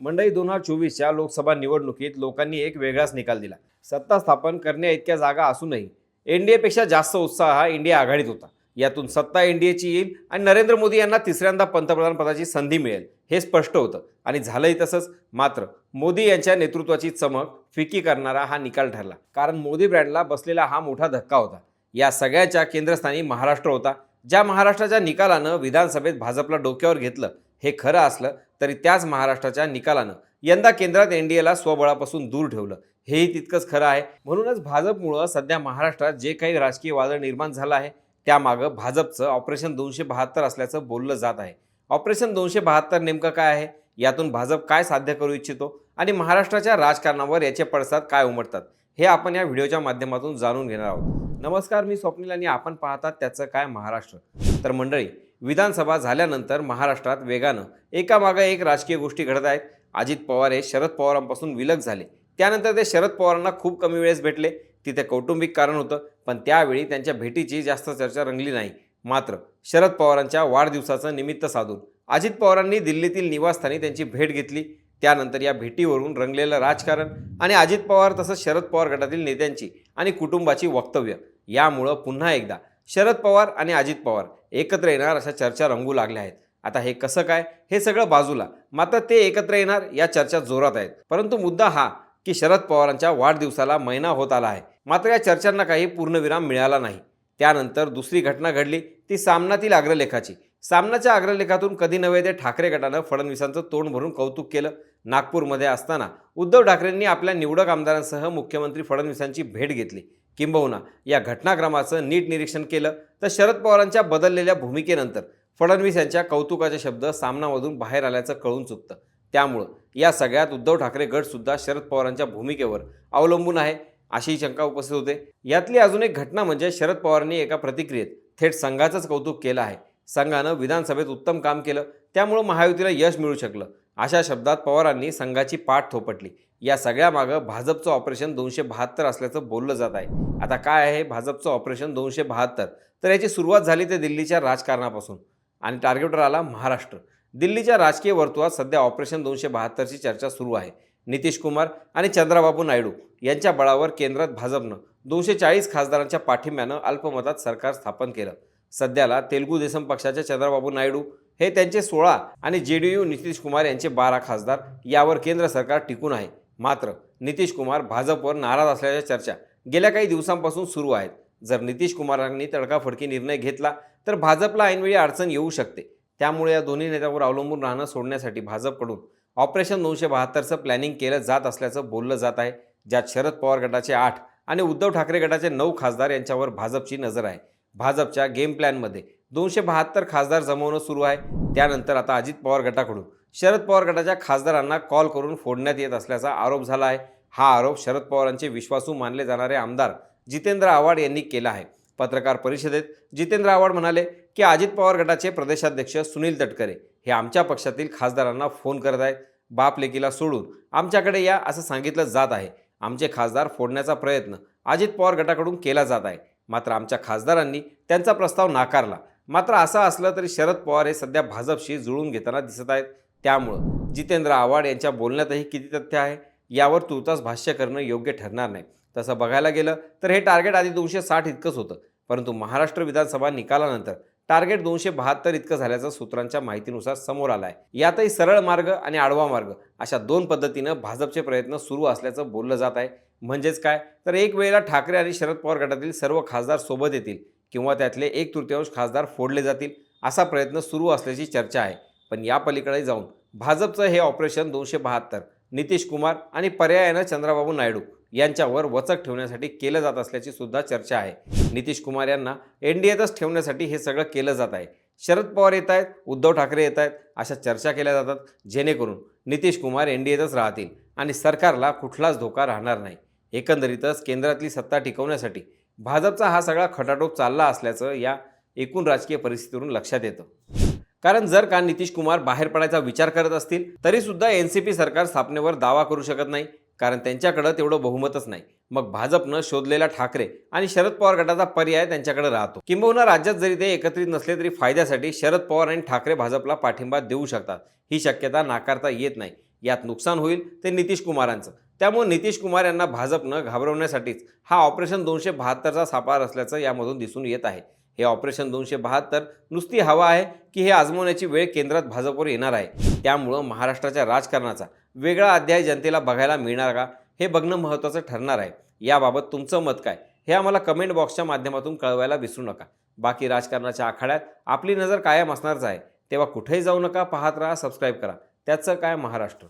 मंडई दोन हजार चोवीसच्या लोकसभा निवडणुकीत लोकांनी एक वेगळाच निकाल दिला. सत्ता स्थापन करण्या इतक्या जागा असूनही एनडीएपेक्षा जास्त उत्साह हा इंडिया आघाडीत होता. यातून सत्ता एनडीएची येईल आणि नरेंद्र मोदी यांना तिसऱ्यांदा पंतप्रधान पदाची संधी मिळेल हे स्पष्ट होतं. आणि झालंही तसंच मात्र मोदी यांच्या नेतृत्वाची चमक फिकी करणारा हा निकाल ठरला. कारण मोदी ब्रँडला बसलेला हा मोठा धक्का होता. या सगळ्याच्या केंद्रस्थानी महाराष्ट्र होता. ज्या महाराष्ट्राच्या निकालानं विधानसभेत भाजपला डोक्यावर घेतलं हे खरं असलं तरी त्याच महाराष्ट्राच्या निकालानं यंदा केंद्रात एनडीएला स्वबळापासून दूर ठेवलं. हेही तितकंच खरं आहे. म्हणूनच भाजपमुळं सध्या महाराष्ट्रात जे काही राजकीय वादळ निर्माण झालं आहे त्यामागं भाजपचं ऑपरेशन दोनशे बहात्तर असल्याचं बोललं जात आहे. ऑपरेशन दोनशे बहात्तर नेमकं काय आहे? यातून भाजप काय साध्य करू इच्छितो? आणि महाराष्ट्राच्या राजकारणावर याचे पडसाद काय उमटतात? हे आपण या व्हिडिओच्या माध्यमातून जाणून घेणार आहोत. नमस्कार मी स्वप्नील आणि आपण पाहतात त्याचं काय महाराष्ट्र. तर मंडळी विधानसभा झाल्यानंतर महाराष्ट्रात वेगानं एकामागं एक राजकीय गोष्टी घडत आहेत. अजित पवार हे शरद पवारांपासून विलग झाले. त्यानंतर ते शरद पवारांना खूप कमी वेळेस भेटले. तिथे कौटुंबिक कारण होतं पण त्यावेळी त्यांच्या भेटीची जास्त चर्चा रंगली नाही. मात्र शरद पवारांच्या वाढदिवसाचं निमित्त साधून अजित पवारांनी दिल्लीतील निवासस्थानी त्यांची भेट घेतली. त्यानंतर या भेटीवरून रंगलेलं राजकारण आणि अजित पवार तसंच शरद पवार गटातील नेत्यांची आणि कुटुंबाची वक्तव्य यामुळं पुन्हा एकदा शरद पवार आणि अजित पवार एकत्र येणार अशा चर्चा रंगू लागल्या आहेत. आता हे कसं काय? हे सगळं बाजूला. मात्र ते एकत्र येणार या चर्चा जोरात आहेत. परंतु मुद्दा हा की शरद पवारांच्या वाढदिवसाला महिना होत आला आहे. मात्र या चर्चांना काही पूर्णविराम मिळाला नाही. त्यानंतर दुसरी घटना घडली. ती सामनातील अग्रलेखाची. सामनाच्या अग्रलेखातून कधी नव्हे ते ठाकरे गटानं फडणवीसांचं तोंड भरून कौतुक केलं. नागपूरमध्ये असताना उद्धव ठाकरेंनी आपल्या निवडक आमदारांसह मुख्यमंत्री फडणवीसांची भेट घेतली. किंबहुना या घटनाक्रमाचं नीट निरीक्षण केलं तर शरद पवारांच्या बदललेल्या भूमिकेनंतर फडणवीस यांच्या कौतुकाचे शब्द सामनामधून बाहेर आल्याचं कळून चुकतं. त्यामुळं या सगळ्यात उद्धव ठाकरे गटसुद्धा शरद पवारांच्या भूमिकेवर अवलंबून आहे अशी शंका उपस्थित होते. यातली अजून एक घटना म्हणजे शरद पवारांनी एका प्रतिक्रियेत थेट संघाचंच कौतुक केलं आहे. संघानं विधानसभेत उत्तम काम केलं त्यामुळं महायुतीला यश मिळू शकलं. अशा शब्दात पवारांनी संघाची पाठ थोपटली. या सगळ्यामागं भाजपचं ऑपरेशन दोनशे बहात्तर असल्याचं बोललं जात आहे. आता काय आहे? भाजपचं ऑपरेशन दोनशे बहात्तर. तर याची सुरुवात झाली ते दिल्लीच्या राजकारणापासून. आणि टार्गेटवर आला महाराष्ट्र. दिल्लीच्या राजकीय वर्तुळात सध्या ऑपरेशन दोनशे बहात्तरची चर्चा सुरू आहे. नितीश कुमार आणि चंद्राबाबू नायडू यांच्या बळावर केंद्रात भाजपनं दोनशे चाळीस खासदारांच्या पाठिंब्यानं अल्पमतात सरकार स्थापन केलं. सध्याला तेलुगू देसम पक्षाचे चंद्राबाबू नायडू हे त्यांचे सोळा आणि जे डी यू नितीश कुमार यांचे बारा खासदार यावर केंद्र सरकार टिकून आहे. मात्र नितीश कुमार भाजपवर नाराज असल्याच्या चर्चा गेल्या काही दिवसांपासून सुरू आहेत. जर नितीश कुमारांनी तडकाफडकी निर्णय घेतला तर भाजपला ऐनवेळी अडचण येऊ शकते. त्यामुळे या दोन्ही नेत्यावर अवलंबून राहणं सोडण्यासाठी भाजपकडून ऑपरेशन दोनशे बहात्तरचं प्लॅनिंग केलं जात असल्याचं बोललं जात आहे. ज्यात शरद पवार गटाचे आठ आणि उद्धव ठाकरे गटाचे नऊ खासदार यांच्यावर भाजपची नजर आहे. भाजपच्या गेम प्लॅनमध्ये दोनशे बहात्तर खासदार जमवणं सुरू आहे. त्यानंतर आता अजित पवार गटाकडून शरद पवार गटाच्या खासदारांना कॉल करून फोडण्यात येत असल्याचा आरोप झाला आहे हा आरोप शरद पवारांचे विश्वासू मानले जाणारे आमदार जितेंद्र आव्हाड यांनी केला आहे. पत्रकार परिषदेत जितेंद्र आव्हाड म्हणाले की अजित पवार गटाचे प्रदेशाध्यक्ष सुनील तटकरे हे आमच्या पक्षातील खासदारांना फोन करत आहेत. बाप लेकीला सोडून आमच्याकडे या असं सांगितलं जात आहे. आमचे खासदार फोडण्याचा प्रयत्न अजित पवार गटाकडून केला जात आहे. मात्र आमच्या खासदारांनी त्यांचा प्रस्ताव नाकारला. मात्र असं असलं तरी शरद पवार हे सध्या भाजपशी जुळून घेताना दिसत आहेत. त्यामुळं जितेंद्र आव्हाड यांच्या बोलण्यातही किती तथ्य आहे यावर तुर्तास भाष्य करणं योग्य ठरणार नाही. तसं बघायला गेलं तर हे टार्गेट आधी दोनशे साठ इतकंच होतं परंतु महाराष्ट्र विधानसभा निकालानंतर टार्गेट दोनशे बहात्तर इतकं झाल्याचं सूत्रांच्या माहितीनुसार समोर आलं आहे यातही सरळ मार्ग आणि आडवा मार्ग अशा दोन पद्धतीनं भाजपचे प्रयत्न सुरू असल्याचं बोललं जात आहे. म्हणजेच काय? तर एक वेळेला ठाकरे आणि शरद पवार गटातील सर्व खासदार सोबत येतील किंवा त्यातले एक तृतीयांश खासदार फोडले जातील असा प्रयत्न सुरू असल्याची चर्चा आहे. पण या पलीकडे जाऊन भाजपचं हे ऑपरेशन दोनशे बहात्तर नितीश कुमार आणि पर्यायानं चंद्राबाबू नायडू यांच्यावर वचक ठेवण्यासाठी केलं जात असल्याची सुद्धा चर्चा आहे. नितीश कुमार यांना एन डी एतच ठेवण्यासाठी हे सगळं केलं जात आहे. शरद पवार येत आहेत उद्धव ठाकरे येत आहेत अशा चर्चा केल्या जातात जेणेकरून नितीश कुमार एन डी एतच राहतील आणि सरकारला कुठलाच धोका राहणार नाही. एकंदरीतच केंद्रातली सत्ता टिकवण्यासाठी भाजपचा हा सगळा खटाटोप चालला असल्याचं या एकूण राजकीय परिस्थितीवरून लक्षात येतं. कारण जर का नितीश कुमार बाहेर पडायचा विचार करत असतील तरी सुद्धा एन सी पी सरकार स्थापनेवर दावा करू शकत नाही कारण त्यांच्याकडं तेवढं बहुमतच नाही. मग भाजपनं शोधलेला ठाकरे आणि शरद पवार गटाचा पर्याय त्यांच्याकडे राहतो. किंबहुना राज्यात जरी ते एकत्रित नसले तरी फायद्यासाठी शरद पवार आणि ठाकरे भाजपला पाठिंबा देऊ शकतात. ही शक्यता नाकारता येत नाही. यात नुकसान होईल ते नितीश कुमारांचं. त्यामुळे नितीश कुमार यांना भाजपनं घाबरवण्यासाठीच हा ऑपरेशन दोनशे बहात्तरचा सापार असल्याचं यामधून दिसून येत आहे. हे ऑपरेशन दोनशे बहात्तर नुसती हवा आहे की हे आजमवण्याची वेळ केंद्रात भाजपवर येणार आहे. त्यामुळं महाराष्ट्राच्या राजकारणाचा वेगळा अध्याय जनतेला बघायला मिळणार का? हे बघणं महत्त्वाचं ठरणार आहे. याबाबत तुमचं मत काय? हे आम्हाला कमेंट बॉक्सच्या माध्यमातून कळवायला विसरू नका. बाकी राजकारणाच्या आखाड्यात आपली नजर कायम असणारच आहे. तेव्हा कुठेही जाऊ नका पाहत राहा सबस्क्राईब करा. त्याचं काय महाराष्ट्र?